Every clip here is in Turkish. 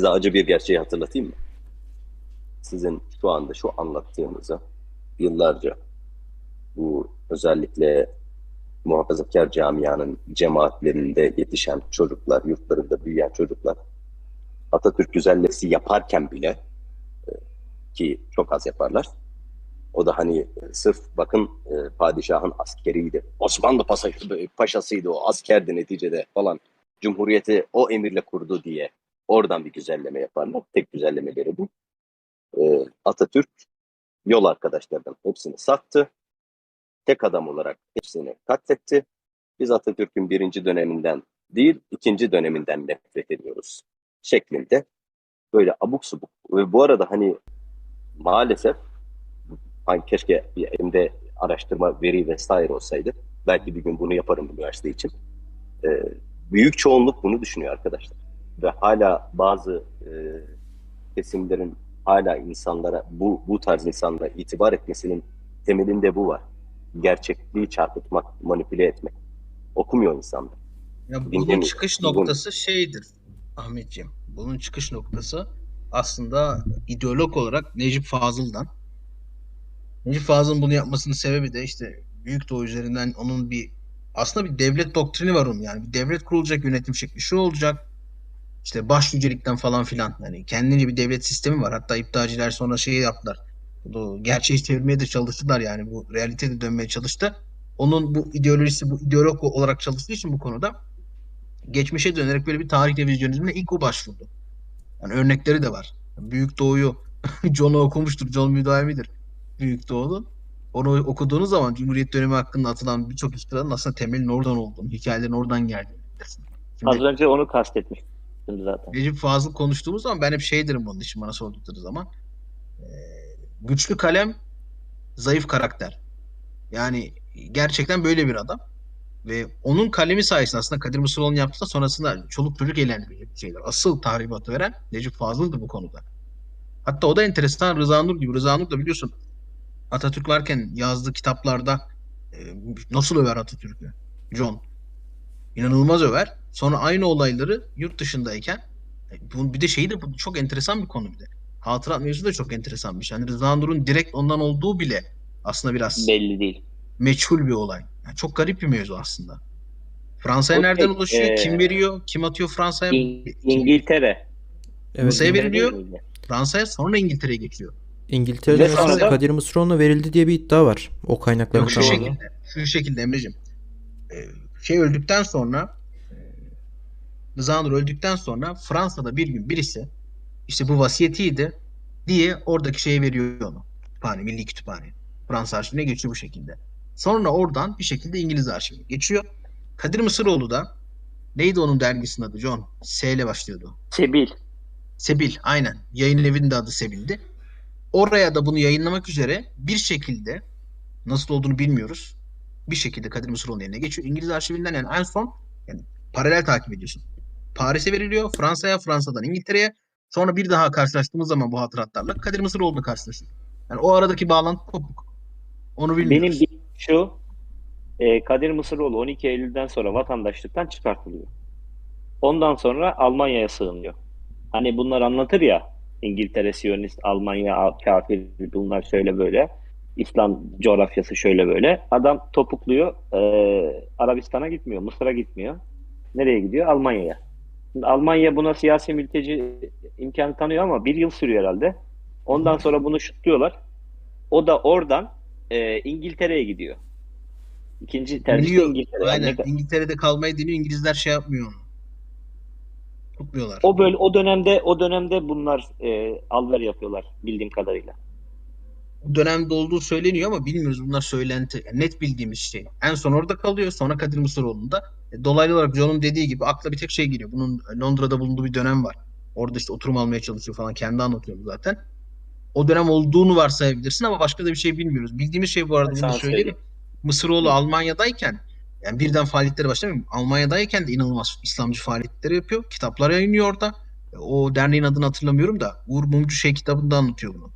Size acı bir gerçeği hatırlatayım mı? Sizin şu anda şu anlattığınızı yıllarca bu özellikle muhafazakar camianın cemaatlerinde yetişen çocuklar, yurtlarında büyüyen çocuklar Atatürk güzellemesi yaparken bile e, ki çok az yaparlar. O da hani e, sırf bakın e, padişahın askeriydi. Osmanlı paşası- paşasıydı o askerdi neticede falan. Cumhuriyeti o emirle kurdu diye oradan bir güzelleme yaparlar. Tek güzellemeleri bu. E, Atatürk yol arkadaşlarından hepsini sattı. Tek adam olarak hepsini katletti. Biz Atatürk'ün birinci döneminden değil, ikinci döneminden nefret ediyoruz şeklinde böyle abuk subuk. Ve bu arada hani maalesef hani keşke elimde araştırma, veri vesaire olsaydı. Belki bir gün bunu yaparım üniversite için. Ee, büyük çoğunluk bunu düşünüyor arkadaşlar. Ve hala bazı e, kesimlerin hala insanlara bu bu tarz insanlara itibar etmesinin temelinde bu var. Gerçekliği çarpıtmak, manipüle etmek. Okumuyor insanlar. Ya bunun Dinlemiyor. çıkış noktası şeydir Ahmetciğim. Bunun çıkış noktası aslında ideolog olarak Necip Fazıl'dan. Necip Fazıl'ın bunu yapmasının sebebi de işte Büyük Doğu üzerinden onun bir aslında bir devlet doktrini var onun yani. Bir devlet kurulacak yönetim şekli şu olacak. İşte baş yücelikten falan filan. Yani kendince bir devlet sistemi var. Hatta iptalciler sonra şeyi yaptılar. Bu gerçeği çevirmeye de çalıştılar yani. Bu realite de dönmeye çalıştı. Onun bu ideolojisi, bu ideolog olarak çalıştığı için bu konuda geçmişe dönerek böyle bir tarih revizyonizmine ilk o başvurdu. Yani örnekleri de var. Büyük Doğu'yu John'u okumuştur. John müdavimidir. Büyük Doğu'nun. Onu okuduğunuz zaman Cumhuriyet dönemi hakkında atılan birçok iftiranın aslında temelin oradan olduğunu, hikayelerin oradan geldiğini. Şimdi Az önce onu kastetmiştim zaten. Necip Fazıl konuştuğumuz zaman ben hep şey derim bunun için bana sordukları zaman. Ee, güçlü kalem, zayıf karakter. Yani gerçekten böyle bir adam. Ve onun kalemi sayesinde aslında Kadir Mısıroğlu'nun yaptığı da sonrasında çoluk çocuk eğlendirecek şeyler. Asıl tahribatı veren Necip Fazıl'dı bu konuda. Hatta o da enteresan Rıza Nur gibi. Rıza Nur da biliyorsun Atatürk varken yazdığı kitaplarda e, nasıl över Atatürk'ü? John. İnanılmaz över. Sonra aynı olayları yurt dışındayken e, bu, bir de şeyi de bu çok enteresan bir konu bir de. Hatırat mevzusu da çok enteresan bir şey. Yani Rıza Nur'un direkt ondan olduğu bile aslında biraz Belli değil. meçhul bir olay. Yani çok garip bir mevzu aslında. Fransa'ya nereden tek, ulaşıyor? e, Kim veriyor? Kim atıyor Fransa'ya? İng- İngiltere. Evet, İngil- veriliyor. Fransa'ya sonra İngiltere'ye geçiyor. İngiltere'de sonra da- Kadir Mısıroğlu'na verildi diye bir iddia var. O kaynakların Yok şu şekilde. Şu şekilde Emre'cim. Ee, şey öldükten sonra Rıza Nur öldükten sonra Fransa'da bir gün birisi işte bu vasiyetiydi diye oradaki şeye veriyor onu. Kütüphane, Milli Kütüphane. Fransa arşivine geçiyor bu şekilde. Sonra oradan bir şekilde İngiliz arşivine geçiyor. Kadir Mısıroğlu da neydi onun dergisinin adı John? S ile başlıyordu. Sebil. Sebil aynen. Yayın evinin de adı Sebil'di. Oraya da bunu yayınlamak üzere bir şekilde nasıl olduğunu bilmiyoruz. Bir şekilde Kadir Mısıroğlu'nun eline geçiyor. İngiliz arşivinden yani en son yani paralel takip ediyorsun. Paris'e veriliyor, Fransa'ya, Fransa'dan İngiltere'ye. Sonra bir daha karşılaştığımız zaman bu hatıratlarla Kadir Mısıroğlu'na karşılaştık. Yani o aradaki bağlantı kopuk. Onu Benim bilmiyoruz. bildiğim şu e, Kadir Mısıroğlu 12 Eylül'den sonra vatandaşlıktan çıkartılıyor. Ondan sonra Almanya'ya sığınıyor. Hani bunlar anlatır ya İngiltere Siyonist, Almanya kafir, bunlar şöyle böyle. İslam coğrafyası şöyle böyle. Adam topukluyor. e, Arabistan'a gitmiyor, Mısır'a gitmiyor. Nereye gidiyor? Almanya'ya. Almanya buna siyasi mülteci imkanı tanıyor ama bir yıl sürüyor herhalde. Ondan sonra bunu şutluyorlar. O da oradan e, İngiltere'ye gidiyor. İkinci tercih Biliyor. İngiltere. Yani Aynen. ne- İngiltere'de kalmayı deniyor. İngilizler şey yapmıyor onu. Tutmuyorlar. o böyle o dönemde o dönemde bunlar e, alver yapıyorlar bildiğim kadarıyla. Dönemde olduğu söyleniyor ama bilmiyoruz bunlar söylenti. Yani net bildiğimiz şey. En son orada kalıyor. Sonra Kadir Mısıroğlu'nda. E, dolaylı olarak John'un dediği gibi akla bir tek şey geliyor. Bunun e, Londra'da bulunduğu bir dönem var. Orada işte oturum almaya çalışıyor falan. Kendi anlatıyor bu zaten. O dönem olduğunu varsayabilirsin ama başka da bir şey bilmiyoruz. Bildiğimiz şey bu arada bunu söyleyelim. Mısıroğlu Almanya'dayken yani birden faaliyetleri başlamıyor. Almanya'dayken de inanılmaz İslamcı faaliyetleri yapıyor. Kitaplar yayınlıyor orada. E, O derneğin adını hatırlamıyorum da Uğur Mumcu şey kitabında anlatıyor bunu.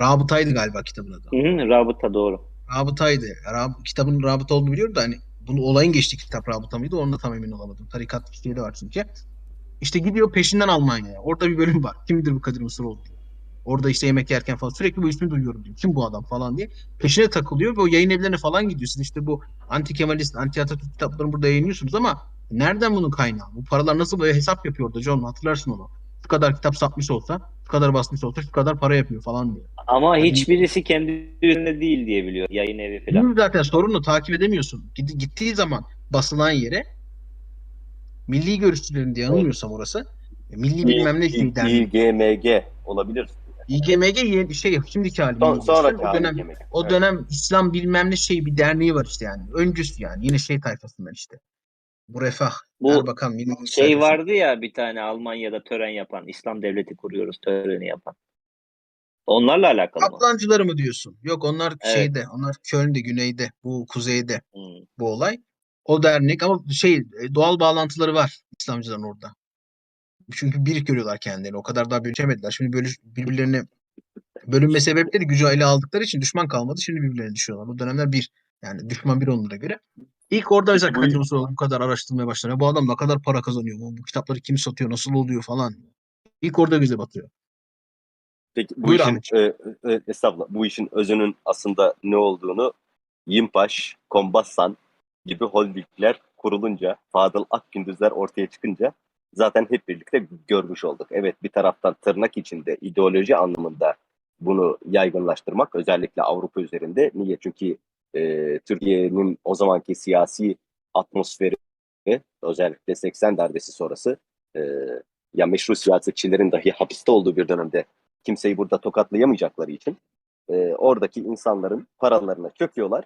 Rabıtaydı galiba kitabın adı. Hı hı, rabıta doğru. Rabıtaydı. Rab kitabın rabıta olduğunu biliyorum da hani bunu olayın geçtiği kitap rabıta mıydı onu da tam emin olamadım. Tarikat bir şey de var çünkü. İşte gidiyor peşinden Almanya'ya. Orada bir bölüm var. Kimdir bu Kadir Mısıroğlu diyor. Orada işte yemek yerken falan sürekli bu ismi duyuyorum diyor. Kim bu adam falan diye. Peşine takılıyor ve o yayın evlerine falan gidiyor. Siz işte bu anti Kemalist, anti Atatürk kitaplarını burada yayınlıyorsunuz ama nereden bunun kaynağı? Bu paralar nasıl böyle hesap yapıyor orada John hatırlarsın onu. Şu kadar kitap satmış olsa, şu kadar basmış olsa şu kadar para yapıyor falan diyor. Ama Yani- hiçbirisi kendi üründe değil diye biliyor. Yayın evi falan. Bunun zaten sorunu takip edemiyorsun. Gittiği zaman basılan yere milli görüşçülerin diye yanılmıyorsam orası. e, Milli bilmem ne derneği. İGMG olabilir. İGMG şey şimdiki hali. Son, sonraki o dönem İGMG. o Evet. dönem İslam bilmem ne şey bir derneği var işte yani. Öncüsü yani. Yine şey tayfasından işte. Bu refah. Bu Erbakan Şey sayfası. vardı ya bir tane Almanya'da tören yapan, İslam devleti kuruyoruz töreni yapan. Onlarla alakalı mı? Kaplancıları mı diyorsun? Yok onlar Evet. şeyde. Onlar Köln'de, güneyde. Bu kuzeyde Hmm. bu olay. O dernek ama şey e, doğal bağlantıları var İslamcıların orada. Çünkü bir görüyorlar kendilerini. O kadar daha bölüşemediler. Şimdi bölüş, birbirlerini bölünme sebepleri gücü ele aldıkları için düşman kalmadı. Şimdi birbirlerine düşüyorlar. Bu dönemler bir. Yani düşman bir onlara göre. İlk orada mesela bu- Kadir Mustafa bu kadar araştırmaya başlar. Bu adam ne kadar para kazanıyor? Bu, bu kitapları kim satıyor? Nasıl oluyor falan. İlk orada göze batıyor. Peki bu Buyur işin e, e, estağfurullah, bu işin özünün aslında ne olduğunu Yimpaş, Kombassan gibi holdingler kurulunca, Fadıl Akgündüzler ortaya çıkınca zaten hep birlikte görmüş olduk. Evet bir taraftan tırnak içinde ideoloji anlamında bunu yaygınlaştırmak özellikle Avrupa üzerinde. Niye? Çünkü e, Türkiye'nin o zamanki siyasi atmosferi özellikle 80 darbesi sonrası e, ya meşru siyasetçilerin dahi hapiste olduğu bir dönemde kimseyi burada tokatlayamayacakları için e, oradaki insanların paralarına çöküyorlar.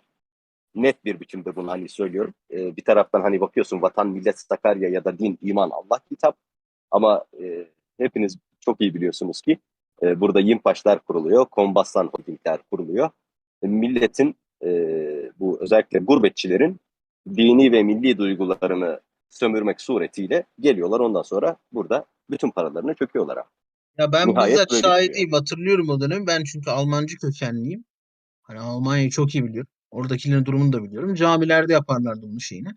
Net bir biçimde bunu hani söylüyorum. E, bir taraftan hani bakıyorsun vatan, millet, Sakarya ya da din, iman, Allah kitap. Ama e, hepiniz çok iyi biliyorsunuz ki e, burada Yimpaşlar kuruluyor, Kombassan Holdingler kuruluyor. E, milletin özellikle gurbetçilerin dini ve milli duygularını sömürmek suretiyle geliyorlar. Ondan sonra burada bütün paralarını çöküyorlar. abi. Ya ben Nihayet bizzat böyle şahidiyim. Hatırlıyorum o dönemi. Ben çünkü Almancı kökenliyim. Hani Almanya'yı çok iyi biliyorum. Oradakilerin durumunu da biliyorum. Camilerde yaparlardı bunun şeyini.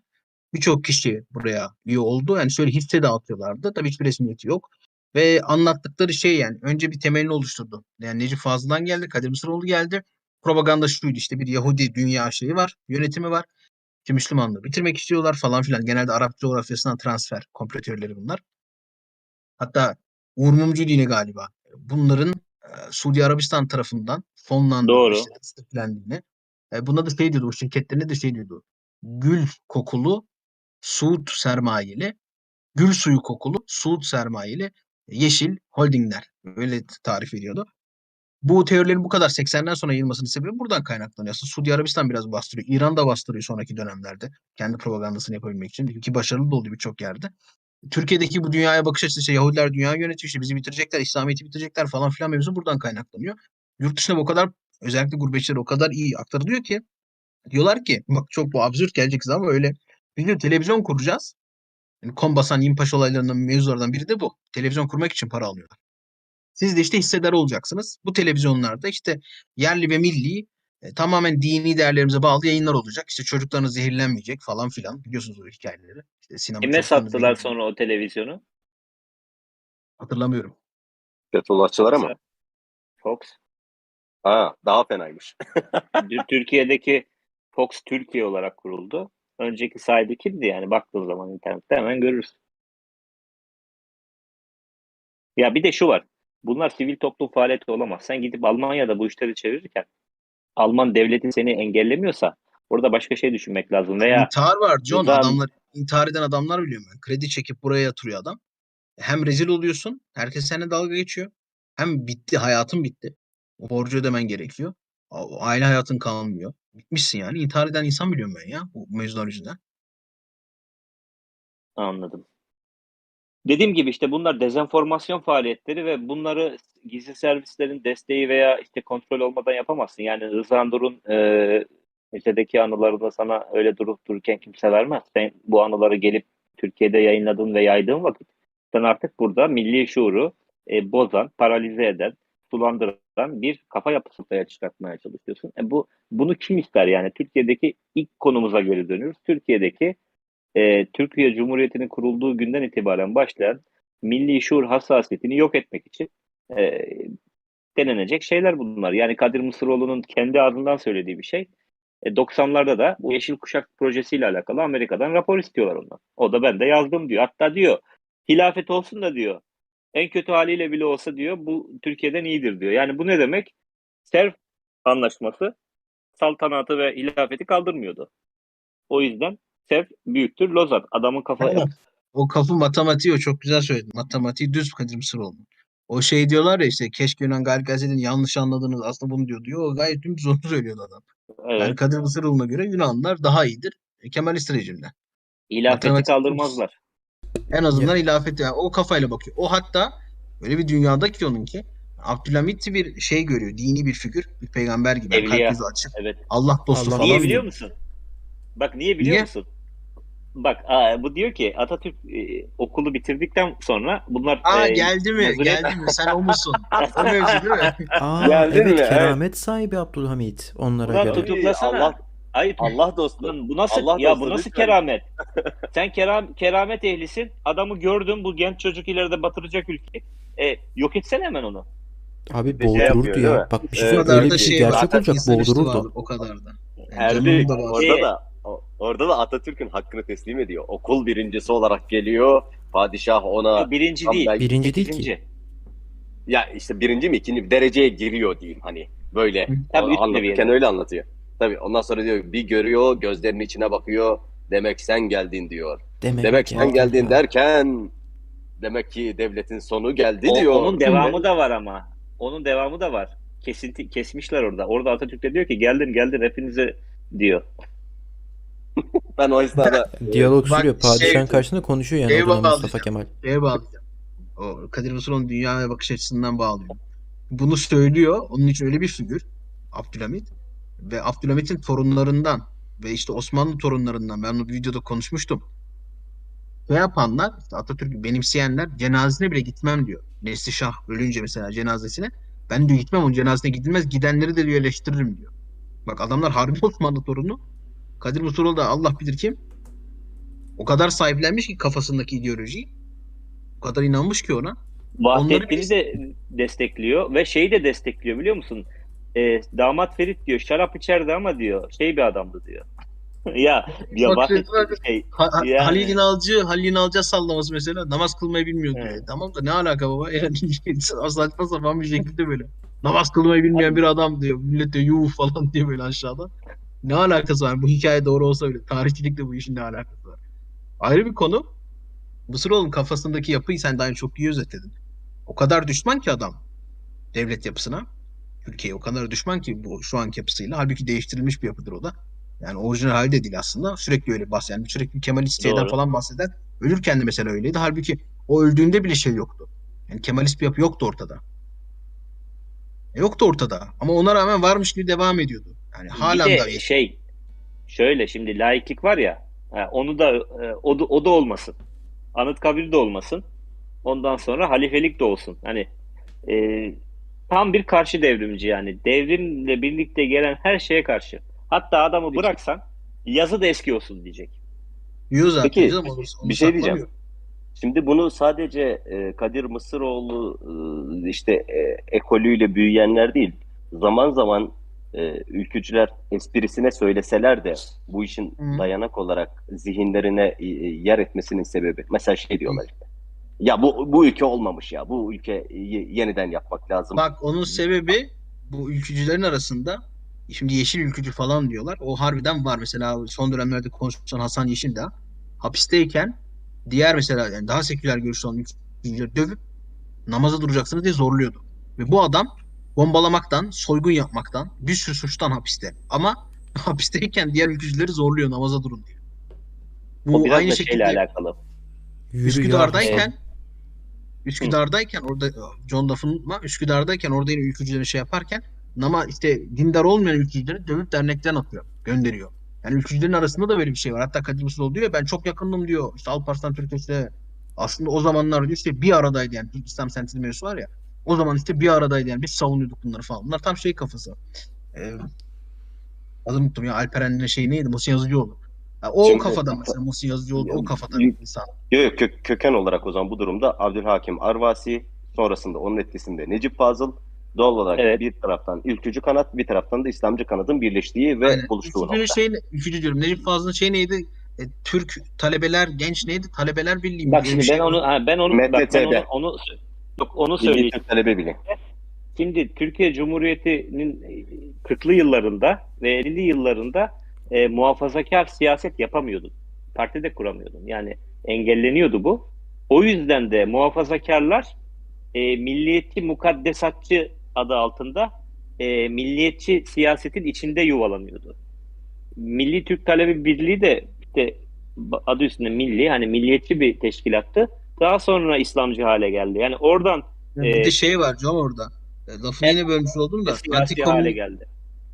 Birçok kişi buraya üye oldu. Yani şöyle hisse dağıtıyorlardı. Tabii hiçbir resmiyeti yok. Ve anlattıkları şey yani önce bir temelini oluşturdu. Yani Necip Fazıl'dan geldi, Kadir Mısıroğlu geldi. Propaganda şuydu işte bir Yahudi dünya şeyi var, yönetimi var. İşte Müslümanlığı bitirmek istiyorlar falan filan. Genelde Arap coğrafyasından transfer komplo teorileri bunlar. Hatta Uğur Mumcu dini galiba. Bunların e, Suudi Arabistan tarafından fonlandığını, işte desteklendiğini. E, buna da şey diyordu, o şirketlerine de şey diyordu. Gül kokulu, Suud sermayeli, gül suyu kokulu, Suud sermayeli, yeşil holdingler. Öyle tarif ediyordu. Bu teorilerin bu kadar 80'den sonra yayılmasının sebebi buradan kaynaklanıyor. Aslında Suudi Arabistan biraz bastırıyor. İran da bastırıyor sonraki dönemlerde. Kendi propagandasını yapabilmek için. Ki başarılı da oluyor birçok yerde. Türkiye'deki bu dünyaya bakış açısı işte Yahudiler dünya yönetiyor işte bizi bitirecekler, İslamiyet'i bitirecekler falan filan mevzu buradan kaynaklanıyor. Yurt dışında bu kadar özellikle gurbetçilere o kadar iyi aktarılıyor ki diyorlar ki bak çok bu absürt gelecek ama öyle biz diyor televizyon kuracağız. Yani Kombasan Yimpaş olaylarından mevzulardan biri de bu. Televizyon kurmak için para alıyorlar. Siz de işte hissedar olacaksınız. Bu televizyonlarda işte yerli ve milli e, tamamen dini değerlerimize bağlı yayınlar olacak. İşte çocuklarınız zehirlenmeyecek falan filan. Biliyorsunuz o hikayeleri. İşte sinema Kime sattılar zehirlenmeyecek. sonra o televizyonu? Hatırlamıyorum. Fethullahçılara mı? Fox. Ha, daha fenaymış. Tür- Türkiye'deki Fox Türkiye olarak kuruldu. Önceki sahibi kimdi yani? Baktığın zaman internette hemen görürsün. Ya bir de şu var. Bunlar sivil toplum faaliyeti olamaz. Sen gidip Almanya'da bu işleri çevirirken Alman devleti seni engellemiyorsa orada başka şey düşünmek lazım. Veya İntihar var John. buradan- Adamlar intihar eden adamlar biliyorum ben. Kredi çekip buraya yatırıyor adam. Hem rezil oluyorsun. Herkes seninle dalga geçiyor. Hem bitti. Hayatın bitti. O borcu ödemen gerekiyor. Aile hayatın kalmıyor. Bitmişsin yani. İntihar eden insan biliyorum ben ya. Bu mevzular yüzünden. Anladım. Dediğim gibi işte bunlar dezenformasyon faaliyetleri ve bunları gizli servislerin desteği veya işte kontrol olmadan yapamazsın. Yani Rıza Nur'un e, müzedeki anılarını sana öyle durup dururken kimse vermez. Sen bu anıları gelip Türkiye'de yayınladığın ve yaydığın vakit sen artık burada milli şuuru e, bozan, paralize eden, sulandıran bir kafa yapısı ortaya çıkartmaya çalışıyorsun. E, bu bunu kim ister yani? Türkiye'deki ilk konumuza geri dönüyoruz. Türkiye'deki e, Türkiye Cumhuriyeti'nin kurulduğu günden itibaren başlayan milli şuur hassasiyetini yok etmek için e, denenecek şeyler bunlar. Yani Kadir Mısıroğlu'nun kendi ardından söylediği bir şey. E, 90'larda da bu Yeşil Kuşak projesiyle alakalı Amerika'dan rapor istiyorlar ondan. O da ben de yazdım diyor. Hatta diyor hilafet olsun da diyor en kötü haliyle bile olsa diyor bu Türkiye'den iyidir diyor. Yani bu ne demek? Serv anlaşması saltanatı ve hilafeti kaldırmıyordu. O yüzden Serv büyüktür Lozan. Adamın kafa Aynen. O kafa matematiği o çok güzel söyledin. Matematiği düz Kadir Mısıroğlu. O şey diyorlar ya işte keşke Yunan Galip Gazetesi'nin yanlış anladınız aslında bunu diyor diyor. O gayet dümdüz onu söylüyordu adam. evet, Yani Kadir Mısıroğlu'na göre Yunanlılar daha iyidir. E, Kemalist rejimden. hilafeti matematik- kaldırmazlar. En azından ilafet yani o kafayla bakıyor. O hatta öyle bir dünyada ki onunki Abdülhamit bir şey görüyor. Dini bir figür. Bir peygamber gibi. Evliya. Kalp açık. Evet. Allah dostu Allah- falan. Niye biliyor musun? Bak niye biliyor Niye? musun? Bak aa, bu diyor ki Atatürk e, okulu bitirdikten sonra bunlar Aa e, geldi mi? mezuniyet- Geldi mi? Sen o musun? o mevzu değil mi? Aa Geldin evet mi? Evet. keramet sahibi Abdülhamit onlara Ulan göre. tutuk- Tutuklasana. Allah, Ay Allah dostu. Bu nasıl Allah ya dostu, bu nasıl keramet? Sen keram, keramet ehlisin. Adamı gördün bu genç çocuk ileride batıracak ülkeyi. E, yok etsene hemen onu. Abi şey boğdururdu değil ya. Bak bir şey Evet. Kadar Öyle bir şey şey var. gerçek olacak boğdururdu. O kadar da. Yani Erdi, bağışlar. orada da orada da Atatürk'ün hakkını teslim ediyor. Okul birincisi olarak geliyor. Padişah ona Birinci Tam değil. belki Birinci değil ki. ikinci. ya işte birinci mi ikinci mi dereceye giriyor diyeyim hani böyle. Tabii anlatırken öyle anlatıyor. Tabii ondan sonra diyor bir görüyor gözlerinin içine bakıyor demek sen geldin diyor. Demek, Demek ki. sen geldin derken demek ki devletin sonu geldi O- diyor. onun devamı da var ama. Onun devamı da var. Kesinti kesmişler orada. Orada Atatürk de diyor ki geldim geldim hepinize diyor. Ben o esnada Diyalog Bak, sürüyor. Padişahın şey- karşısında konuşuyor yani Şeye o bağlayacağım. Mustafa Kemal. Şeye bağlayacağım. O Kadir Mısıroğlu'nun dünyaya bakış açısından bağlıyor. Bunu söylüyor. Onun için öyle bir figür. Abdülhamit. Ve Abdülhamit'in torunlarından ve işte Osmanlı torunlarından ben bu videoda konuşmuştum. Ne yapanlar, işte Atatürk'ü benimseyenler cenazesine bile gitmem diyor. Neslişah ölünce mesela cenazesine. Ben diyor gitmem onun cenazesine gidilmez. Gidenleri de diyor eleştiririm diyor. Bak adamlar harbi Osmanlı torunu. Kadir Mısıroğlu da Allah bilir kim. O kadar sahiplenmiş ki kafasındaki ideolojiyi. O kadar inanmış ki ona. Vahdettin'i de destekliyor ve şeyi de destekliyor biliyor musun? E, damat Ferit diyor şarap içerdi ama diyor şey bir adamdı diyor. ya ya Vahdettin şey Ha, ha- Yani- Halil İnalcı, Halil İnalcı sallaması mesela namaz kılmayı bilmiyor diyor. Evet. Tamam da ne alaka baba? Saçma sapan bir şekilde böyle. Namaz kılmayı bilmeyen bir adam diyor. Millet de yuh falan diyor böyle aşağıda. Ne alakası var? Bu hikaye doğru olsa bile. Tarihçilikle bu işin ne alakası var? Ayrı bir konu. Mısıroğlu'nun kafasındaki yapıyı sen daha çok iyi özetledin. O kadar düşman ki adam devlet yapısına. Türkiye o kadar düşman ki bu şu anki yapısıyla. Halbuki değiştirilmiş bir yapıdır o da. Yani orijinal hali de değil aslında. Sürekli öyle bahseden, yani sürekli Kemalist şeyden falan bahseden. Ölürken de mesela öyleydi. Halbuki o öldüğünde bile şey yoktu. Yani Kemalist bir yapı yoktu ortada. E, Yoktu ortada. Ama ona rağmen varmış gibi devam ediyordu. Yani hala bir şey şöyle şimdi laiklik var ya onu da e, o da, o da olmasın. Anıtkabir de olmasın. Ondan sonra halifelik de olsun. Hani e, tam bir karşı devrimci yani. Devrimle birlikte gelen her şeye karşı. Hatta adamı bıraksan yazı da eski olsun diyecek. zaten. Peki, canım, onu- onu bir şey diyeceğim. Şimdi bunu sadece e, Kadir Mısıroğlu e, işte e, ekolüyle büyüyenler değil. Zaman zaman e, ülkücüler esprisine söyleseler de bu işin Hı. dayanak olarak zihinlerine e, yer etmesinin sebebi. Mesela şey diyorlar işte. Ya bu bu ülke olmamış ya. Bu ülke ye- yeniden yapmak lazım. Bak onun sebebi bu ülkücülerin arasında şimdi yeşil ülkücü falan diyorlar. O harbiden var. Mesela son dönemlerde konuşulan Hasan Yeşildağ hapisteyken diğer mesela yani daha seküler görüşlü olan ülkücüleri dövüp namaza duracaksınız diye zorluyordu. Ve bu adam bombalamaktan, soygun yapmaktan, bir sürü suçtan hapiste. Ama hapisteyken diğer ülkücüleri zorluyor namaza durun diye. O Bu biraz aynı da şeyle şekilde alakalı. Yürü ya. Üsküdar'dayken Üsküdar'dayken orada John Duff'ın Üsküdar'dayken orada yine ülkücüleri şey yaparken ama işte dindar olmayan ülkücüleri dövüp dernekten atıyor. Gönderiyor. Yani ülkücülerin arasında da böyle bir şey var. Hatta Kadir Mısıroğlu diyor ya ben çok yakındım diyor. İşte Alparslan Türkeş'le aslında o zamanlar diyor işte bir aradaydı yani İslam sentezi mevzusu var ya. O zaman işte bir aradaydı yani biz savunuyorduk bunları falan. Bunlar tam şey kafası. Ee, adını unuttum ya Alperen'le şey neydi? Musa Yazıcıoğlu. Ha, o Çünkü- kafada mesela Muhsin Yazıcıoğlu o kafada bir insan. Yok yok kö- köken olarak o zaman bu durumda Abdülhakim Arvasi sonrasında onun etkisinde Necip Fazıl doğal olarak Evet. bir taraftan ülkücü kanat bir taraftan da İslamcı kanadın birleştiği ve Aynen. buluştuğu Üçüncü nokta. şey, üçüncü diyorum. Necip Fazıl'ın şey neydi? E, Türk talebeler genç neydi? Talebeler Birliği mi? Bak şimdi şey ben onu var. ha, ben onu ben onu onu yok onu söyleyeyim. Türk Talebe Birliği. Şimdi Türkiye Cumhuriyeti'nin e, 40'lı yıllarında ve 50'li yıllarında e, muhafazakar siyaset yapamıyordun. Parti de kuramıyordun. Yani engelleniyordu bu. O yüzden de muhafazakarlar e, milliyetçi mukaddesatçı adı altında e, milliyetçi siyasetin içinde yuvalanıyordu. Milli Türk Talebi Birliği de işte adı üstünde milli hani milliyetçi bir teşkilattı. Daha sonra İslamcı hale geldi. Yani oradan Yani bir e, de şey var Cem orada. Lafını yine bölmüş oldum da. Antikomün- hale geldi.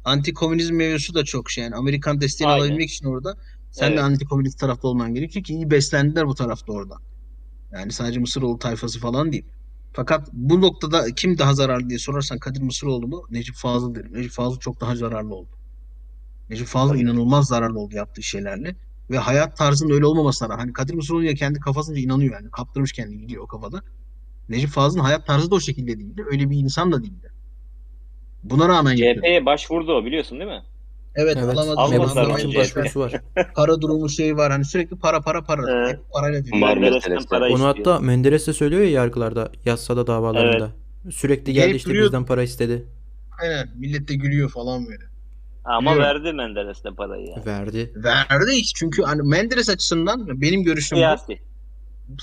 antikomünizm mevzusu da çok şey. Yani Amerikan desteğini Aynen. alabilmek için orada sen Evet. de antikomünist tarafta olman gerekiyor ki iyi beslendiler bu tarafta orada. Yani sadece Mısıroğlu tayfası falan değil. Fakat bu noktada kim daha zararlı diye sorarsan Kadir Mısıroğlu mu? Necip Fazıl derim. Necip Fazıl çok daha zararlı oldu. Necip Fazıl inanılmaz zararlı oldu yaptığı şeylerle. Ve hayat tarzının öyle olmamasına rağmen hani Kadir Mısıroğlu'ya kendi kafasınca inanıyor yani. Kaptırmış kendini gidiyor o kafada. Necip Fazıl'ın hayat tarzı da o şekilde değildi. Öyle bir insan da değildi. Buna rağmen. CHP'ye başvurdu o biliyorsun değil mi? Evet, Evet. alamadı. Almadılar başvurusu var. para durumu şey var. Hani sürekli para para para. Evet. Hep parayla para Onu hatta Menderes de söylüyor ya yargılarda, yassada davalarında. Sürekli geldi Gelip işte duruyordu. bizden para istedi. Aynen. Millet de gülüyor falan böyle. Ama Biliyorum. verdi Menderes de parayı yani. Verdi. Verdi hiç. Çünkü hani Menderes açısından benim görüşüm bu. Siyasi.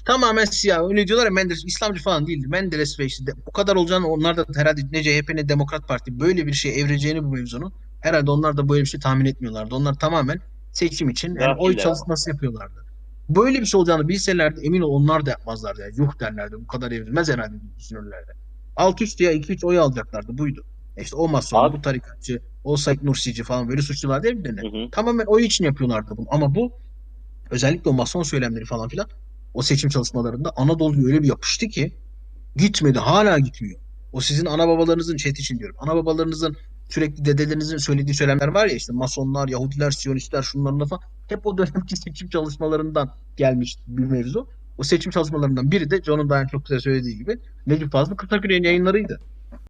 Tamamen siyah. Öyle diyorlar ya Menderes İslamcı falan değildi. Menderes ve işte de- bu kadar olacağını onlar da herhalde ne CHP ne Demokrat Parti böyle bir şey evreceğini bu mevzunun herhalde onlar da böyle bir şey tahmin etmiyorlardı. Onlar tamamen seçim için yani oy çalışması yapıyorlardı. Böyle bir şey olacağını bilselerdi emin ol onlar da yapmazlardı. Yani. Yuh derlerdi. Bu kadar evrilmez herhalde diye düşünürlerdi. Alt üst ya 2-3 oy alacaklardı. Buydu. E İşte o mason, Abi- bu tarikatçı, o Said Nursici falan böyle suçlular değil mi? birbirine? Tamamen oy için yapıyorlardı bunu. Ama bu özellikle o mason söylemleri falan filan o seçim çalışmalarında Anadolu'ya öyle bir yapıştı ki gitmedi. Hala gitmiyor. O sizin ana babalarınızın chat için diyorum. Ana babalarınızın sürekli dedelerinizin söylediği söylemler var ya işte masonlar, Yahudiler, Siyonistler şunların falan hep o dönemki seçim çalışmalarından gelmiş bir mevzu. O seçim çalışmalarından biri de John'un daha çok güzel söylediği gibi Necip Fazıl'ın Kısa Küreğin yayınlarıydı.